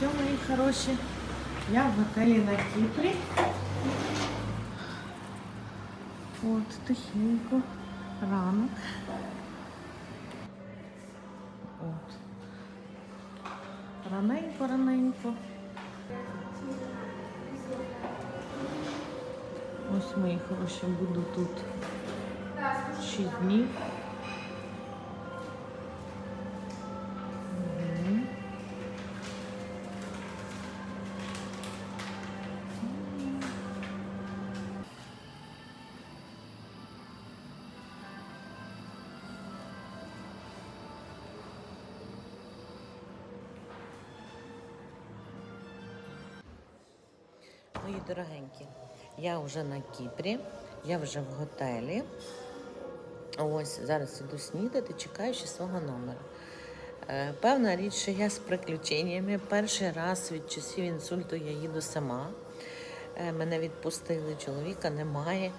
все, мої хороші. Я в готелі на Кіпрі. От, тихенько. Ранок. От. Раненько, раненько. Ось мої хороші буду тут 6 днів. Мої дорогенькі, я вже на Кіпрі, я вже в готелі. Ось зараз іду снідати, чекаю ще свого номера. Е, Певна річ, що я з приключеннями. Перший раз від часів інсульту я їду сама. Е, Мене відпустили, чоловіка немає.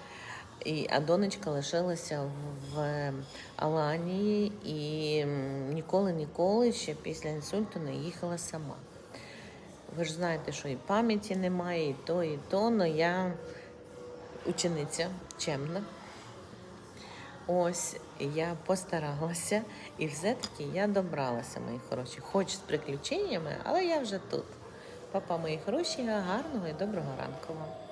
І, а донечка лишилася в, в Аланії і ніколи-ніколи ще після інсульту не їхала сама. Ви ж знаєте, що і пам'яті немає, і то, і то, але я учениця чемна. Ось я постаралася, і все-таки я добралася, мої хороші. Хоч з приключеннями, але я вже тут. Папа, мої хороші, гарного і доброго ранку вам.